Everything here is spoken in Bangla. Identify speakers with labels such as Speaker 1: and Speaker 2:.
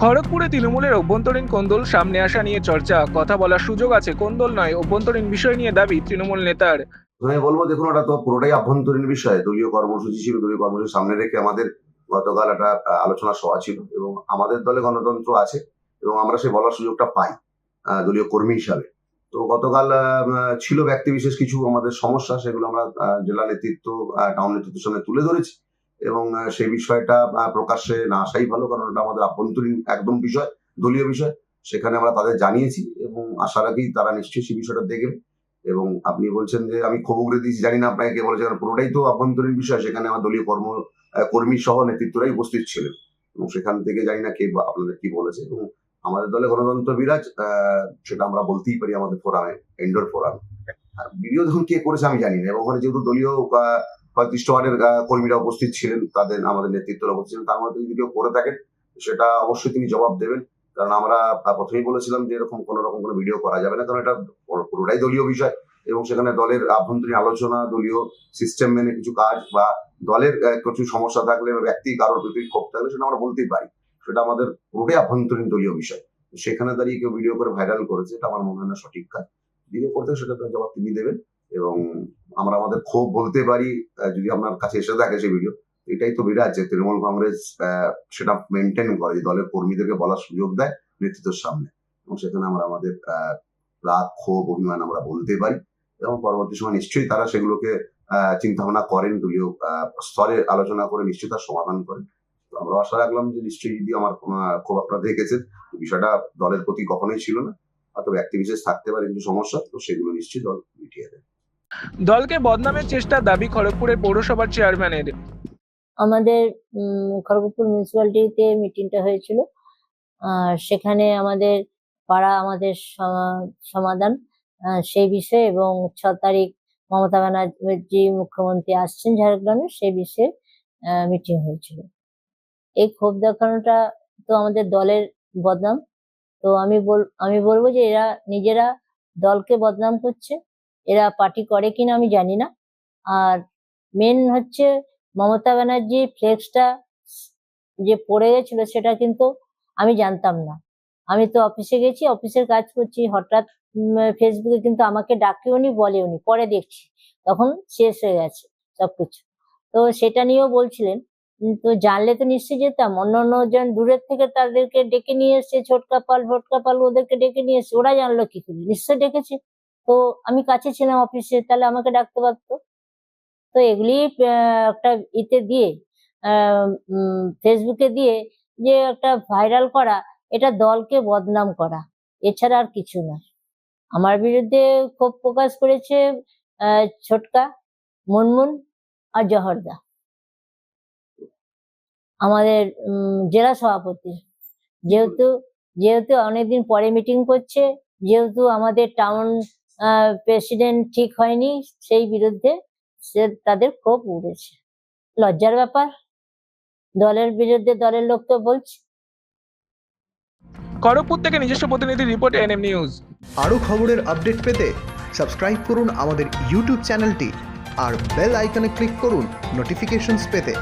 Speaker 1: খড়গপুরে তৃণমূলের অভ্যন্তরীণ কোন্দল সামনে আসা নিয়ে চর্চা। কথা বলার সুযোগ আছে, কোন্দল নয়, অভ্যন্তরীণ বিষয় নিয়ে দাবি তৃণমূল নেতার।
Speaker 2: আমি বলব, দেখুন, ওটা তো পুরোটাই আভ্যন্তরীণ বিষয়। দলীয় কর্মসূচি ছিল দলীয় কর্মসূচি সামনে রেখে আমাদের গতকাল একটা আলোচনা সভা ছিল এবং আমাদের দলে গণতন্ত্র আছে এবং আমরা সে বলার সুযোগটা পাই দলীয় কর্মী হিসাবে। তো গতকাল ছিল ব্যক্তি বিশেষ কিছু আমাদের সমস্যা, সেগুলো আমরা জেলা নেতৃত্ব টাউন নেতৃত্বের সামনে তুলে ধরেছি। এবং সেই বিষয়টা প্রকাশ্যে না আসাই ভালো, কারণ ওটা আমাদের আভ্যন্তরীণ একদম বিষয়, দলীয় বিষয়। সেখানে আমরা তাদের জানিয়েছি এবং আশা রাখি তারা নিশ্চয়ই সেই বিষয়টা দেখবে। এবং আপনি বলছেন যে, আমি খবর দিয়েছি, জানি না আপনাকে কে বলেছে কারণ পুরোটাই তো আভ্যন্তরীণ বিষয়। সেখানে আমার দলীয় কর্ম কর্মী সহ নেতৃত্বরাই উপস্থিত ছিলেন। এবং সেখান থেকে জানি না কে আপনাদের কি বলেছে। এবং আমাদের দলে গণতন্ত্র বিরাজ সেটা আমরা বলতেই পারি আমাদের ফোরামে, ইন্ডোর ফোরাম। ভিডিও যখন কে করেছে আমি জানি না। এবং ওখানে যেহেতু দলীয় পঁয়ত্রিশ ওয়ার্ডের কর্মীরা উপস্থিত ছিলেন, তাদের আমাদের নেতৃত্বরা উপস্থিত ছিলেন। তার মধ্যে যদি কেউ করে থাকেন, সেটা অবশ্যই তিনি জবাব দেবেন। কারণ আমরা প্রথমেই বলেছিলাম যে এরকম কোনো রকম কোনো ভিডিও করা যাবে না, কারণ এটা পুরোটাই দলীয় বিষয়। এবং সেখানে দলের আভ্যন্তরীণ আলোচনা, দলীয় সিস্টেম মেনে কিছু কাজ বা দলের কিছু সমস্যা থাকলে বা ব্যক্তি কারোর প্রতি ক্ষোভ থাকলে সেটা আমরা বলতেই পারি। সেটা আমাদের পুরোটাই আভ্যন্তরীণ দলীয় বিষয়। সেখানে দাঁড়িয়ে কেউ ভিডিও করে ভাইরাল করেছে, এটা আমার মনে হয় না সঠিক কাজ। ভিডিও করতে সেটা জবাব তিনি দেবেন। এবং আমরা আমাদের ক্ষোভ বলতে পারি যদি আপনার কাছে এসে থাকে সেই ভিডিও এটাই তো বিরাট যে তৃণমূল কংগ্রেস সেটা মেনটেন করে যে দলের কর্মীদেরকে বলার সুযোগ দেয় নেতৃত্বের সামনে। এবং সেখানে আমরা আমাদের রাগ, ক্ষোভ, অভিমান আমরা বলতে পারি এবং পরবর্তী সময় নিশ্চয়ই তারা সেগুলোকে চিন্তা ভাবনা করেন দলীয় স্তরে আলোচনা করে নিশ্চয়ই তার সমাধান করেন। তো আমরা আশা রাখলাম যে নিশ্চয়ই যদি আমার ক্ষোভ আপনারা দেখেছেন, বিষয়টা দলের প্রতি কখনোই ছিল না হয়তো ব্যক্তি বিশেষ থাকতে পারে কিছু সমস্যা, তো সেগুলো নিশ্চয়ই দল মিটিয়ে দেবে
Speaker 1: দলকে বদনামের চেষ্টা দাবি খড়গপুরের পৌরসভার চেয়ারম্যানের।
Speaker 3: আমাদের খড়গপুর মিউনিসিপ্যালিটিতে মিটিংটা হয়েছিল। সেখানে আমাদের পাড়া, আমাদের সমা- সমাধান সেই বিষয়ে এবং ছ তারিখ মমতা ব্যানার্জি মুখ্যমন্ত্রী আসছেন ঝাড়গ্রামে, সেই বিষয়ে মিটিং হয়েছিল। এই ক্ষোভ দেখানোটা তো আমাদের দলের বদনাম। তো আমি বল, আমি বলব যে এরা নিজেরা দলকে বদনাম করছে। এরা পার্টি করে কিনা আমি জানি না। আর মেন হচ্ছে মমতা ব্যানার্জি ফ্লেক্সটা যে পড়ে গেছিল সেটা কিন্তু আমি জানতাম না। আমি তো অফিসে গেছি অফিসের কাজ করছি, হঠাৎ ফেসবুকে কিন্তু আমাকে ডাকেওনি বলেওনি পরে দেখছি। তখন শেষ হয়ে গেছে সবকিছু। তো সেটা নিয়েও বলছিলেন তো জানলে তো নিশ্চয়ই যেতাম। অন্য অন্য জন দূরের থেকে তাদেরকে ডেকে নিয়ে এসছে, ছোটকা পাল ভোটকা পাল ওদেরকে ডেকে নিয়ে এসছে, ওরা জানলো কি করে? নিশ্চয়ই ডেকেছে। তো আমি কাছে ছিলাম অফিসে তাহলে আমাকে ডাকতে পারতো? তো এগুলি একটা ইতে দিয়ে ফেসবুকে দিয়ে যে একটা ভাইরাল করা, এটা দলকে বদনাম করা, এছাড়া আর কিছু না। আমার বিরুদ্ধে ক্ষোভ প্রকাশ করেছে ছোটকা, মুনমুন আর জহরদা। আমাদের জেলা সভাপতি। যেহেতু যেহেতু অনেকদিন পরে মিটিং করছে, যেহেতু আমাদের টাউন প্রেসিডেন্ট ঠিক হয়নি সেই বিরুদ্ধে সে তাদের ক্ষোভ উঠেছে। লজ্জার ব্যাপার দলের বিরুদ্ধে দলের লোক তো বলছে।
Speaker 1: খড়গপুর থেকে নিজস্ব প্রতিনিধি রিপোর্ট এনএম নিউজ।
Speaker 4: আরও খবরের আপডেট পেতে সাবস্ক্রাইব করুন আমাদের ইউটিউব চ্যানেলটি আর বেল আইকনে ক্লিক করুন নোটিফিকেশনস পেতে।